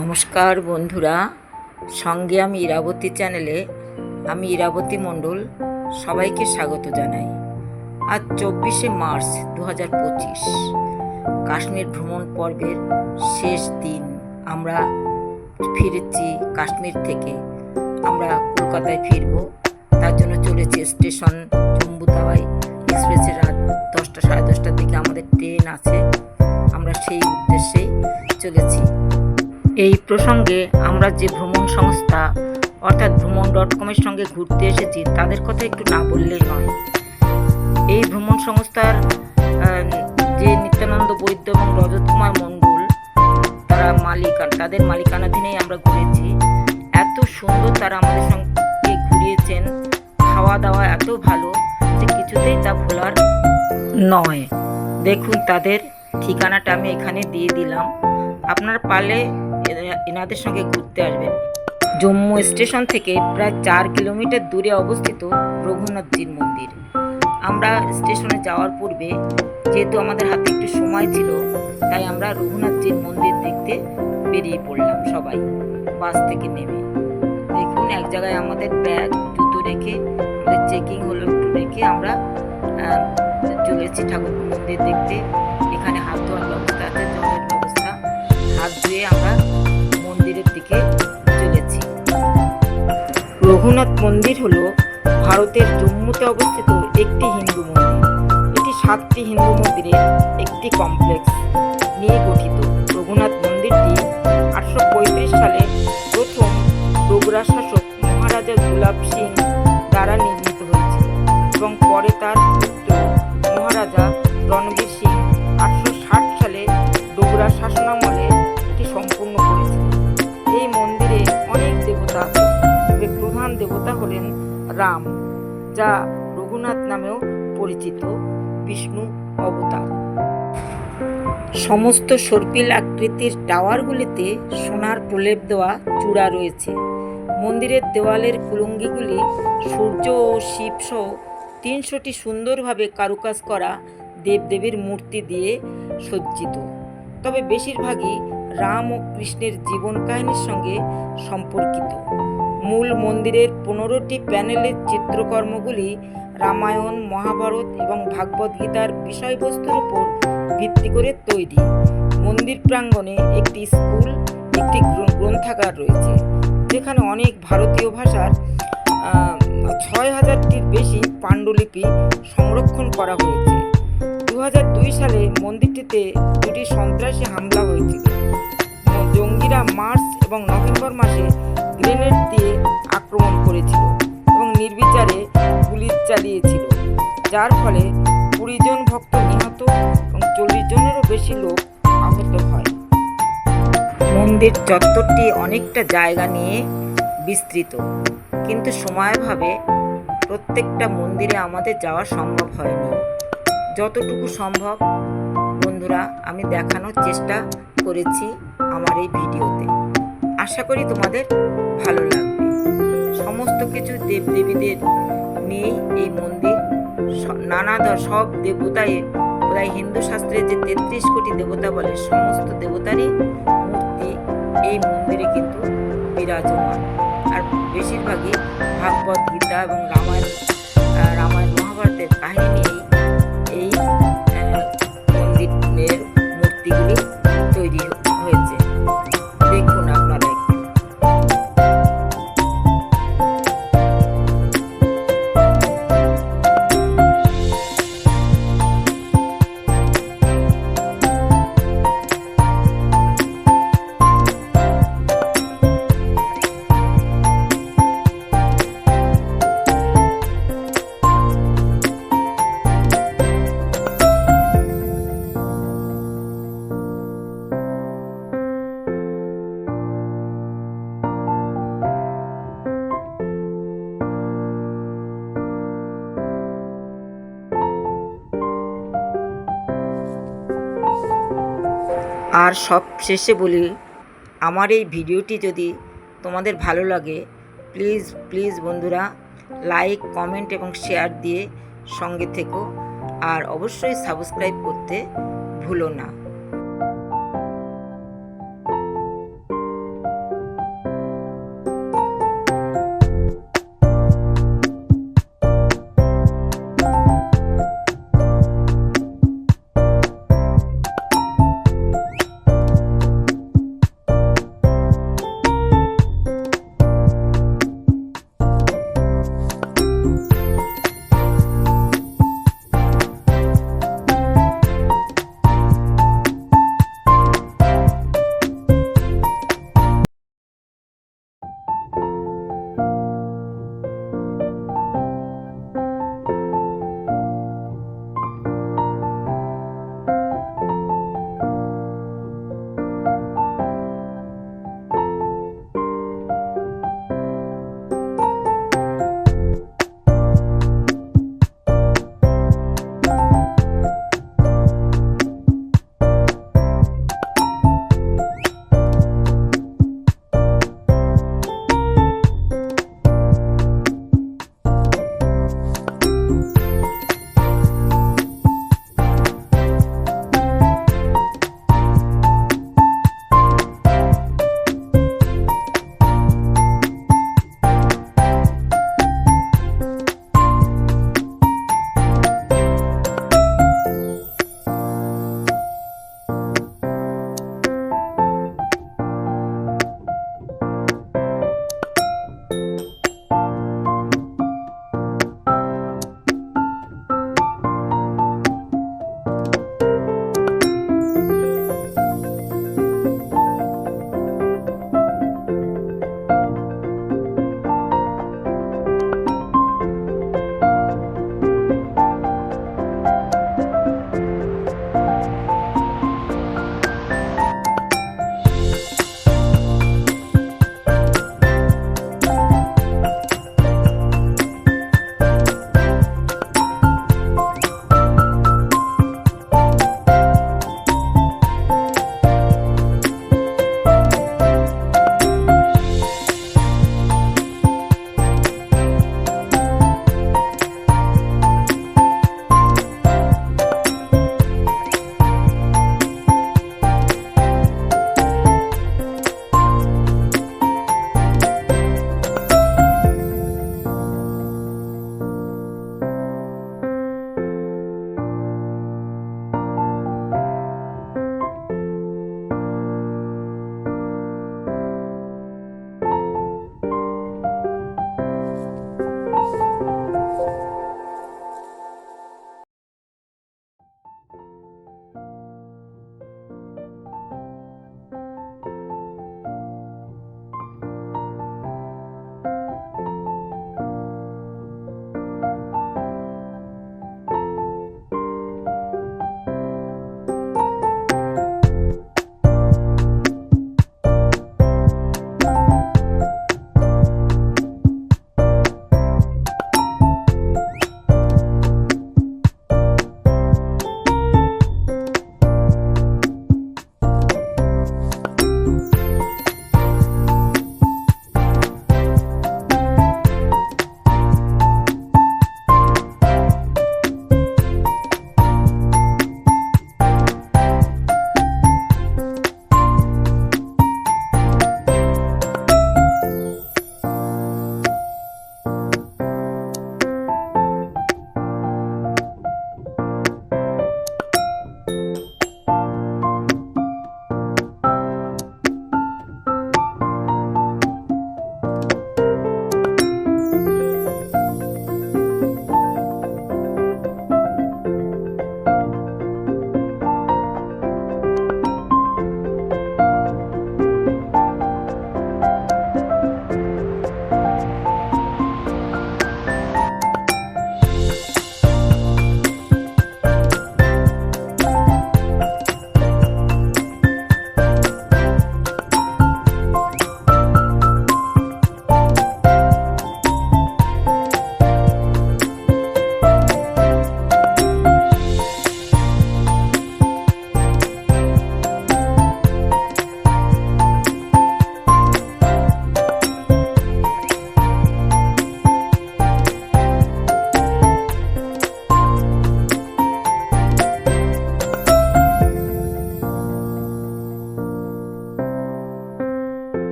নমস্কার বন্ধুরা, সঙ্গে আমি ইরাবতী চ্যানেলে আমি ইরাবতী মণ্ডল সবাইকে স্বাগত জানাই। আজ চব্বিশে মার্চ দু হাজার পঁচিশ, কাশ্মীর ভ্রমণ পর্বের শেষ দিন। আমরা ফিরেছি কাশ্মীর থেকে। আমরা কলকাতায় ফিরব, তার জন্য চলেছি স্টেশন জম্বু এক্সপ্রেসে রাত দশটা সাড়ে দশটার দিকে। আমাদের ট্রেন আছে, আমরা সেই উদ্দেশ্যেই চলেছি। এই প্রসঙ্গে আমরা যে ভ্রমণ সংস্থা, অর্থাৎ ভ্রমণ ডট কমের সঙ্গে ঘুরতে এসেছি, তাদের কথা একটু না বললেই নয় এই ভ্রমণ সংস্থার যে নিত্যানন্দ বৈদ্য এবং রজত কুমার মণ্ডল, তারা মালিকান, তাদের মালিকানাধীনেই আমরা ঘুরেছি। এত সুন্দর তারা আমাদের সঙ্গে ঘুরিয়েছেন। খাওয়া দাওয়া এত ভালো যে কিছুতেই তা ভোলার নয়। দেখুন তাদের ঠিকানাটা আমি এখানে দিয়ে দিলাম। আপনার এরা- এনাদের সঙ্গে ঘুরতে আসবেন। জম্মু স্টেশন থেকে প্রায় চার কিলোমিটার দূরে অবস্থিত রঘুনাথজির মন্দির। আমরা স্টেশনে যাওয়ার পূর্বে, যেহেতু আমাদের হাতে একটু সময় ছিল, তাই আমরা রঘুনাথজির মন্দির দেখতে বেরিয়ে পড়লাম সবাই, বাস থেকে নেমে। দেখুন, এক জায়গায় আমাদের ব্যাগ, জুতো রেখে, আমাদের চেকিং হলো একটু রেখে আমরা চলেছি ঠাকুর মন্দির দেখতে। এখানে হাত ধোয়ার ব্যবস্থা আছে, জলের ব্যবস্থা। হাত ধুয়ে আমরা দিকে চলেছি রঘুনাথ মন্দির হল ভারতের জম্মুতে অবস্থিত একটি হিন্দু মন্দির। এটি সাতটি হিন্দু মন্দিরের একটি কমপ্লেক্স নিয়ে গঠিত। রঘুনাথ মন্দিরটি আটশো পঁয়ত্রিশ সালে প্রথম ডোগরা শাসক মহারাজা গুলাব সিং সমস্ত সর্পিল আকৃতির টাওয়ারগুলিতে সোনার প্রলেপ দেওয়া চূড়া রয়েছে। মন্দিরের দেওয়ালের কুলুঙ্গিগুলি সূর্য ও শিবসহ তিনশোটি সুন্দরভাবে কারুকাজ করা দেবদেবীর মূর্তি দিয়ে সজ্জিত। তবে বেশিরভাগই রাম ও কৃষ্ণের জীবন কাহিনীর সঙ্গে সম্পর্কিত। মূল মন্দিরের পনেরোটি প্যানেলের চিত্রকর্মগুলি রামায়ণ, মহাভারত এবং ভাগবত গীতার বিষয়বস্তুর উপর ভিত্তি করে তৈরি। মন্দির প্রাঙ্গণে একটি স্কুল, একটি গ্রন্থাগার রয়েছে, যেখানে অনেক ভারতীয় ভাষার ছয় হাজারটির বেশি পাণ্ডুলিপি সংরক্ষণ করা হয়েছে। দু সালে মন্দিরটিতে দুটি সন্ত্রাসী হামলা হয়েছিল। জঙ্গিরা মার্চ এবং নভেম্বর মাসে গ্রেনেড দিয়ে আক্রমণ করেছিল এবং নির্বিচারে গুলি চালিয়েছিল, যার ফলে কুড়ি জন ভক্ত মন্দির চত্বরটি অনেকটা জায়গা নিয়ে বিস্তৃত। কিন্তু সময়াভাবে প্রত্যেকটা মন্দিরে আমাদের যাওয়া সম্ভব হয়নি। যতটুকু সম্ভব, বন্ধুরা, আমি দেখানোর চেষ্টা করেছি আমার এই ভিডিওতে। আশা করি তোমাদের ভালো লাগবে। সমস্ত কিছু দেবদেবীদের নিয়েই এই মন্দির নানা সব দেবতায় প্রায় হিন্দু শাস্ত্রে যে তেত্রিশ কোটি দেবতা বলে, সমস্ত দেবতারই এই মন্দিরে কিন্তু বিরাজমান। আর বেশিরভাগই ভাগবত গীতা এবং রামায়ণ রামায়ণ মহাভারতের কাহিনী আর সব শেষে বলি, আমার এই ভিডিওটি যদি তোমাদের ভালো লাগে প্লিজ প্লিজ বন্ধুরা লাইক কমেন্ট এবং শেয়ার দিয়ে সঙ্গে থেকো। আর অবশ্যই সাবস্ক্রাইব করতে ভুলো না।